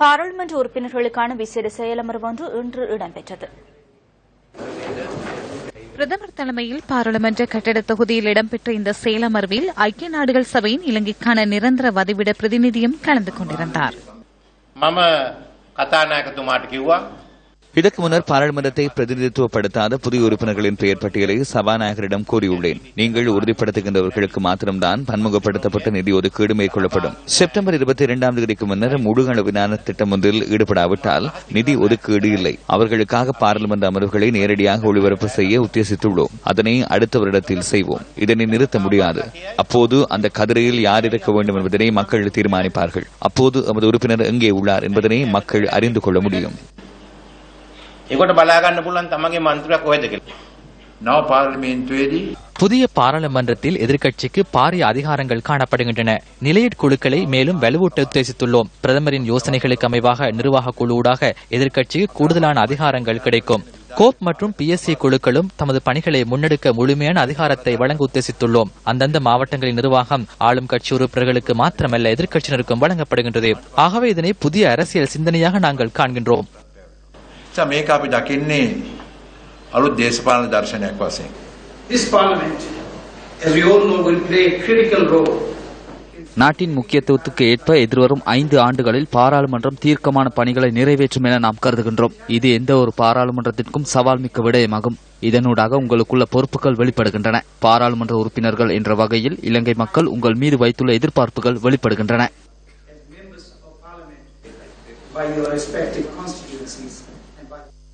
பாராளுமன்ற உறுப்பினர்களுக்கான விசேட செயலமர்வு ஒன்று இன்று இடம்பெற்றது. பிரதமர் தலைமையில் பாராளுமன்ற கட்டிட தொகுதியில் இடம்பெற்ற இந்த செயலமர்வில் ஐக்கிய நாடுகள் சபையின் இலங்கைக்கான நிரந்தர வதிவிட பிரதிநிதியும் கலந்து கொண்டிருந்தார். மம கதாநாயகத்துமாட்டு இதற்கு முன்னர் பாராளுமன்றத்தை பிரதிநிதித்துவப்படுத்தாத புதிய உறுப்பினர்களின் பெயர் பட்டியலை சபாநாயகரிடம் கூறியுள்ளேன். நீங்கள் உறுதிப்படுத்துகின்றவர்களுக்கு மாத்திரம்தான் பன்முகப்படுத்தப்பட்ட நிதி ஒதுக்கீடு மேற்கொள்ளப்படும். செப்டம்பர் இருபத்தி இரண்டாம் தேதிக்கு முன்னர் முழு அளவிலான திட்டம் ஒன்றில் ஈடுபடாவிட்டால் நிதி ஒதுக்கீடு இல்லை. அவர்களுக்காக பாராளுமன்ற அமர்வுகளை நேரடியாக ஒளிபரப்பு செய்ய உத்தேசித்துள்ளோம். அதனை அடுத்த வருடத்தில் செய்வோம். இதனை நிறுத்த முடியாது. அப்போது அந்த கதிரையில் யார் இருக்க வேண்டும் என்பதனை மக்கள் தீர்மானிப்பார்கள். அப்போது எமது உறுப்பினர் எங்கே உள்ளார் என்பதனை மக்கள் அறிந்து கொள்ள முடியும். ඒකොට බලාගන්න පුළුවන් තමන්ගේ මන්ත්‍රයක් කොහෙද කියලා. නව පාර්ලිමේන්තුවේදී புதிய பாராளுமன்றத்தில் எதிர்க்கட்சிக்கு பாரிய அதிகாரங்கள் காணப்படுகின்றன நிலையற் குழுக்களை மேலும் வலுவூட்ட உத்தேசித்துள்ளோம் பிரதமரின் யோசனைகளுக்கு அமைவாக நிர்வாக குழுவூடாக எதிர்க்கட்சிக்கு கூடுதலான அதிகாரங்கள் கிடைக்கும் கோப் மற்றும் பிஎஸ்சி குழுக்களும் தமது பணிகளை முன்னெடுக்க முழுமையான அதிகாரத்தை வழங்க உத்தேசித்துள்ளோம் அந்தந்த மாவட்டங்களின் நிர்வாகம் ஆளும் கட்சி உறுப்பினர்களுக்கு மாத்திரமல்ல எதிர்க்கட்சியினருக்கும் வழங்கப்படுகின்றது ஆகவே இதனை புதிய அரசியல் சிந்தனையாக நாங்கள் காண்கின்றோம் නිසා මේක අපි දකින්නේ අලුත් දේශපාලන දර්ශනයක් වශයෙන්. This parliament, as we all know, will play a critical role நாட்டின் முக்கியத்துவத்துக்கு ஏற்ப எதிர்வரும் ஐந்து ஆண்டுகளில் பாராளுமன்றம் தீர்க்கமான பணிகளை நிறைவேற்றும் என நாம் கருதுகின்றோம் இது எந்த ஒரு பாராளுமன்றத்திற்கும் சவால் மிக்க விடயமாகும் இதனூடாக உங்களுக்குள்ள பொறுப்புகள் வெளிப்படுகின்றன பாராளுமன்ற உறுப்பினர்கள் என்ற வகையில் இலங்கை மக்கள் உங்கள் மீது வைத்துள்ள எதிர்பார்ப்புகள் வெளிப்படுகின்றன Bye.